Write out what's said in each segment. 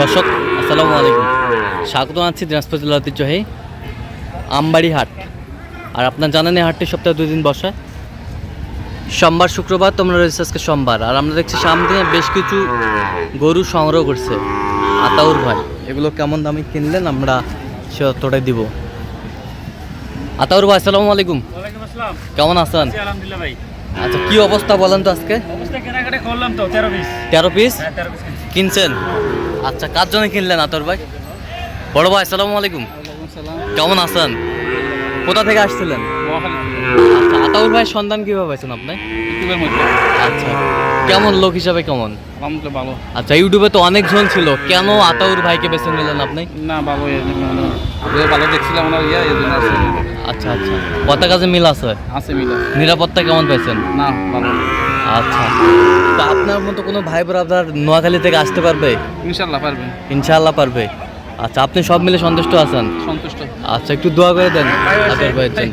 দর্শক আসসালামু আলাইকুম। স্বাগত আছি দিনাজপুর জেলার ঐতিহ্যবাহী আমবাড়ি হাট। আর আপনার জানেন এই হাটটি সপ্তাহে দুই দিন বসে। সোমবার শুক্রবার তোমরা রয়েছে আজকে সোমবার। আর আমরা দেখছি সামনে বেশ কিছু গরু সংগ্রহ করছে আতাউর ভাই। এগুলো কেমন দামে কিনলেন? আমরা সে অতটাই দিব। আতাউর ভাই আসসালামু আলাইকুম। কেমন আছেন? আচ্ছা কি অবস্থা বলেন তো আজকে? তেরো পিস। হ্যাঁ কিনছেন? আচ্ছা কার জন্য কিনলেন আতর ভাই? বড় ভাই আসসালামু আলাইকুম। কেমন আছেন? কোথা থেকে আসছিলেন? আচ্ছা আতাউর ভাই সন্ধান কীভাবে পাইছেন আপনি? ইউটিউবের মধ্যে। আচ্ছা কেমন লোক হিসাবে কেমন? আলহামদুলিল্লাহ ভালো। আচ্ছা ইউটিউবে তো অনেক জন ছিল। কেন আতাউর ভাইকে বেছে নিলেন আপনি? না ভালো জন্য মানে ভালো দেখছিলাম ওনার ইয়া আচ্ছা আচ্ছা। কত কাজে মিল আছে? আছে মিলা নিরাপত্তা কেমন পাইছেন? না ভালো। আচ্ছা। তো আপনার মতো কোনো ভাই ব্রাদার নোয়াখালী থেকে আসতে পারবে? ইনশাল্লাহ পারবেন ইনশাআল্লাহ পারবে। আচ্ছা আপনি সব মিলে সন্তুষ্ট আছেন? সন্তুষ্ট। আচ্ছা একটু দোয়া করে দেন আতর ভাইয়ের জন্য।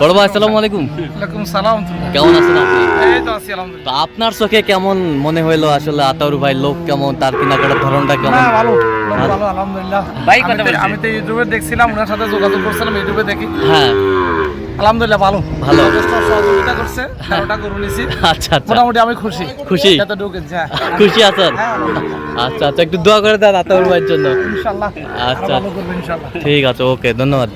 বড় ভাই আসসালামু আলাইকুম। ওয়ালাইকুম সালাম। কেমন আছেন আপনি? এই তো আছি আলহামদুলিল্লাহ। তো আপনার চোখে কেমন মনে হইল আসলে আতাউর ভাই লোক কেমন তার কেনাকাটার ধরনটা কেমন? ভালো ভালো, আলহামদুলিল্লাহ। ভাই আমি তো- আমি তো ইউটিউবে দেখছিলাম ওনার সাথে যোগাযোগ করছিলাম ইউটিউবে দেখি। হ্যাঁ। আলহামদুলিল্লাহ ভালো। ভালো। সহযোগিতা করছে গরু নিছি আচ্ছা আচ্ছা। মোটামুটি আমি খুশি। খুশি? এত ঢুকে যা। খুশি আছেন? আচ্ছা আচ্ছা একটু দোয়া করে দেন আতাউর ভাইয়ের জন্য। ইনশাল্লাহ আচ্ছা। ভালো করবে ইনশাল্লাহ ঠিক আছে ওকে ধন্যবাদ।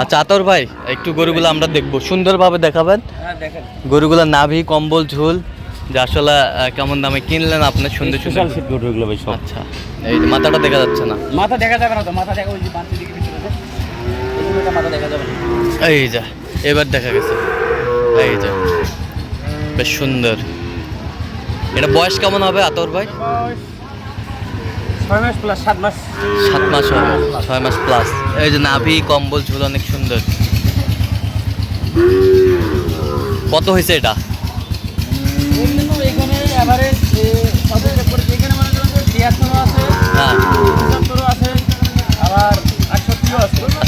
আচ্ছা আতর ভাই একটু গরুগুলো আমরা দেখব। সুন্দরভাবে দেখাবেন। হ্যাঁ গরুগুলো নাভি কম্বল ঝুল যে আসলে কেমন দামে কিনলেন আপনি সুন্দর সুন্দর সেট গরু ভাই আচ্ছা এই যে মাথাটা দেখা যাচ্ছে না। মাথা দেখা যাবে না তো? মাথা দেখা ওই যে এই যা এবার দেখা গেছে। এই যা বেশ সুন্দর। এটা বয়স কেমন হবে আতর ভাই? ছয় মাস প্লাস সাত মাস। সাত মাস হবে ছয় মাস প্লাস এই যে নাভি কম্বল ঝুল অনেক সুন্দর। কত হয়েছে এটা? এখানে অ্যাভারেজ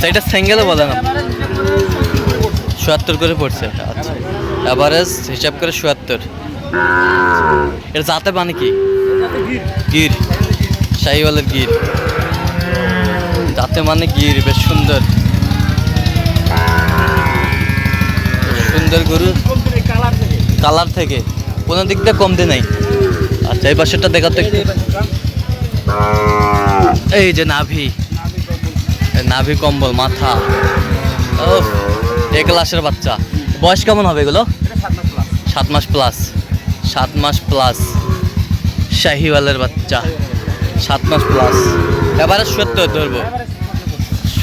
আচ্ছা এটা সিঙ্গেলে বলেন আপনি। করে পড়ছে। চুয়াত্তর করে পড়ছে। আচ্ছা অ্যাভারেজ হিসাব করে চুয়াত্তর এটা জাতে মানে কি? গির। শাহিওয়ালের গির। যাতে মানে গির, বেশ সুন্দর। সুন্দর গরু। কালার থেকে। কোনো দিক দিয়ে কমতে নাই। আচ্ছা এই পাশেরটা দেখাতে এই যে নাভি। নাভি কম্বল মাথা। ও এ ক্লাসের বাচ্চা। বয়স কেমন হবে এগুলো? সাত মাস প্লাস সাত মাস প্লাস শাহিওয়ালের বাচ্চা। সাত মাস প্লাস এবারে সত্তর ধরবো।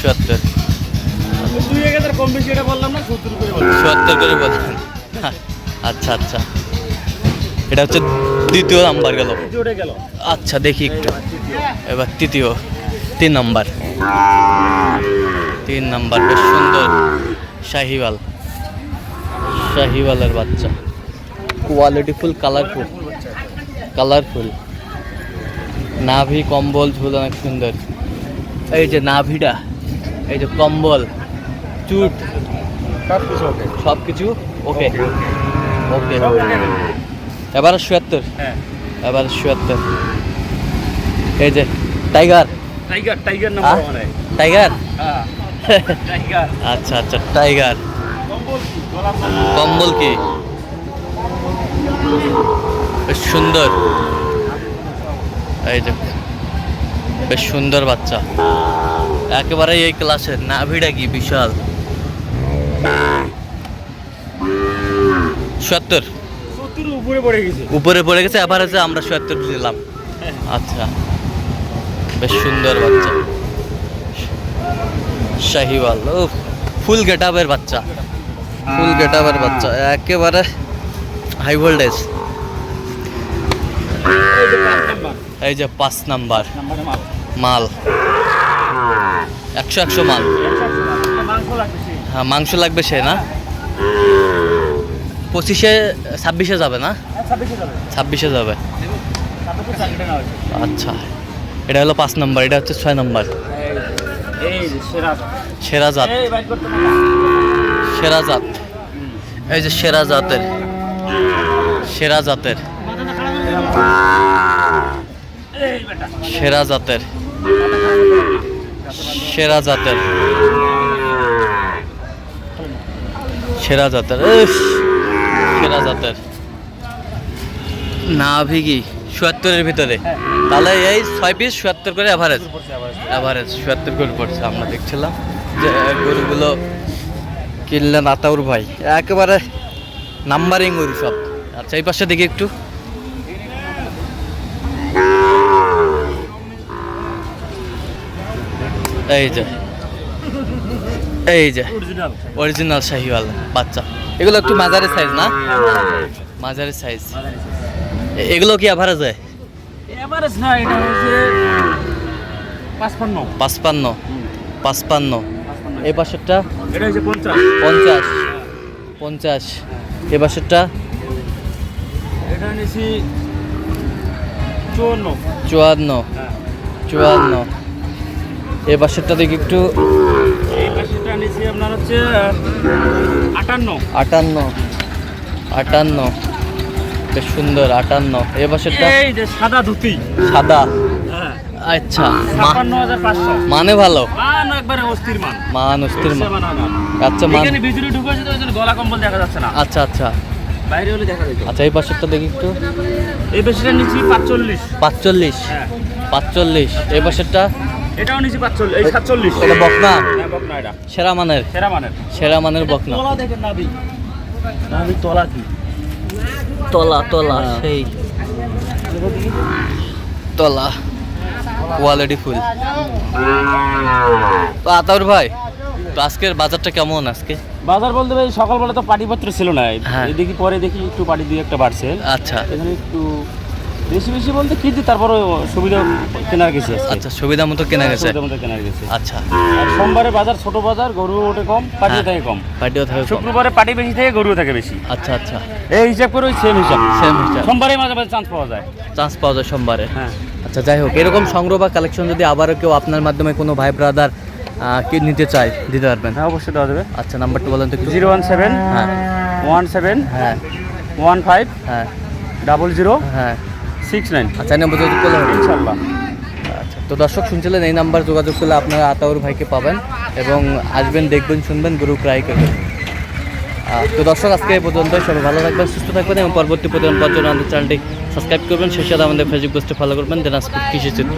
সত্তর। সত্তর করে বললাম। আচ্ছা আচ্ছা। এটা হচ্ছে দ্বিতীয় নাম্বার গেল। আচ্ছা দেখি একটু। এবার তৃতীয়। তিন নাম্বার তিন নাম্বার বেশ সুন্দর। শাহিওয়াল। শাহিওয়ালের বাচ্চা। কোয়ালিটিফুল কালারফুল কালারফুল নাভি কম্বল ঝুল অনেক সুন্দর। এই যে নাভিটা এই যে কম্বল চুট। সব কিছু ওকে ওকে ওকে এবার চুয়াত্তর হ্যাঁ। এবার চুয়াত্তর এই যে টাইগার টাইগার টাইগার নাম্বার ওয়ানে টাইগার হ্যাঁ টাইগার আচ্ছা আচ্ছা টাইগার কম্বল কি? বেশ সুন্দর। এই যে বেশ সুন্দর বাচ্চা। একেবারে এই ক্লাসের নাভিটা কি বিশাল। সত্তর? উপরে পড়ে গেছে। উপরে পড়ে গেছে আমরা সত্তর দিলাম। আচ্ছা। বেশ সুন্দর বাচ্চা। শাহিওয়াল ও ফুল গেটাবের বাচ্চা। ফুল গেটাবের বাচ্চা একেবারে হাই ভোল্টেজ এই যে পাঁচ নাম্বার মাল। একশো একশো মাল। হ্যাঁ মাংস লাগবে সে না? পঁচিশে ছাব্বিশে যাবে না? ছাব্বিশে যাবে। ছাব্বিশে যাবে। আচ্ছা। এটা হলো পাঁচ নাম্বার, এটা হচ্ছে ছয় নাম্বার। সেরা জাত। সেরা জাত। এই যে সেরা জাতের। সেরা জাতের। সেরা জাতের। সেরা জাতের। সেরা জাতের। সেরা জাতের। না ভিগি চুয়াত্তরের ভিতরে তাহলে এই ছয় পিস চুয়াত্তর করে অ্যাভারেজ অ্যাভারেজ চুয়াত্তর করে পড়ছে আমরা দেখছিলাম যে গরুগুলো কিনলেন আতাউর ভাই একেবারে নাম্বারিং গরু সব। আচ্ছা এই পাশে দেখি একটু। এই যে এই যে অরিজিনাল শাহিওয়াল বাচ্চা। এগুলো একটু মাঝারি সাইজ না? মাঝারি সাইজ এগুলো কি অ্যাভারেজ হয়? এভারেজ না এটা হচ্ছে পাঁচপান্ন। পাঁচপান্ন। পাঁচপান্ন। এই পাশেরটা? এটা হচ্ছে পঞ্চাশ। পঞ্চাশ। পঞ্চাশ। এ পাশেরটা? এটা নিয়েছি চুয়ান্ন। চুয়ান্ন। হ্যাঁ। চুয়ান্ন। এ পাশেরটা দেখি একটু। আপনার হচ্ছে আটান্ন। আটান্ন। আটান্ন। বেশ সুন্দর আটান্ন। এ পাশেরটা এই যে সাদা ধুতি। সাদা? হ্যাঁ। আচ্ছা। মানে ভালো? মান একবারে অস্থির মান। মান অস্থির মান। মান আচ্ছা মান এখানে বিজলি ঢুকেছে তো ওই জন্য গলা কম্বল দেখা যাচ্ছে না। আচ্ছা আচ্ছা। বাইরে হলে দেখা যেত আচ্ছা এই পাশেরটা দেখি একটু। এই বেশিটা নিচ্ছি পাঁচচল্লিশ। পাঁচচল্লিশ? হ্যাঁ। পাঁচচল্লিশ। এই পাশেরটা? এটাও এই এটা বকনা? হ্যাঁ, বকনা এটা। সেরা মানের। সেরা মানের। সেরা মানের বকনা। তলা দেখেন নাবি নাবি তলা কি? তলা তলা সেই। তলা। কোয়ালিটি ফুল তো আতাউর ভাই তো আজকের বাজারটা কেমন আজকে? বাজার বলতে ভাই সকালবেলা তো পাটিপত্র ছিল না। এদিকে দেখি পরে দেখি একটু পাটি দিয়ে একটা বাড়ছে। আচ্ছা। এখানে একটু বেশি বেশি বলতে কিনছি তারপরে সুবিধা কেনার গেছে আচ্ছা সুবিধা মতো কেনা গেছে। সুবিধার মধ্যে কেনার গেছে। আচ্ছা। আর সোমবারে বাজার ছোট বাজার গরু ওঠে কম পাটিও হ্যাঁ। থাকে কম। পার্টিও থাকে শুক্রবারে পাটি বেশি থাকে গরু থাকে বেশি। আচ্ছা আচ্ছা। এই হিসাব করে ওই সেম হিসাব। সেম হিসাব। সোমবারে মাঝে মাঝে চান্স পাওয়া যায়। চান্স পাওয়া যায় সোমবারে। হ্যাঁ। আচ্ছা যাই হোক এরকম সংগ্রহ বা কালেকশন যদি আবারও কেউ আপনার মাধ্যমে কোনো ভাই ব্রাদার কি নিতে চায় দিতে পারবেন? হ্যাঁ অবশ্যই দেওয়া যাবে। আচ্ছা নাম্বারটা বলেন তো জিরো ওয়ান সেভেন হ্যাঁ। ওয়ান সেভেন হ্যাঁ। ওয়ান ফাইভ হ্যাঁ। ডাবল জিরো হ্যাঁ। Six nine. আচ্ছা নাম্বার যোগাযোগ করলে হবে ইনশাল্লাহ। আচ্ছা তো দর্শক শুনছিলেন এই নাম্বার যোগাযোগ করলে আপনারা আতাউর ভাইকে পাবেন এবং আসবেন দেখবেন শুনবেন গুরু ক্রাই করবেন। তো দর্শক আজকে এই পর্যন্ত সবাই ভালো থাকবেন সুস্থ থাকবেন এবং পরবর্তী প্রতিদিন পর্যন্ত আমাদের চ্যানেলটি সাবস্ক্রাইব করবেন। সেই সাথে আমাদের ফেসবুক পোস্টে ফলো করবেন দিনাজপুর কৃষি চিত্র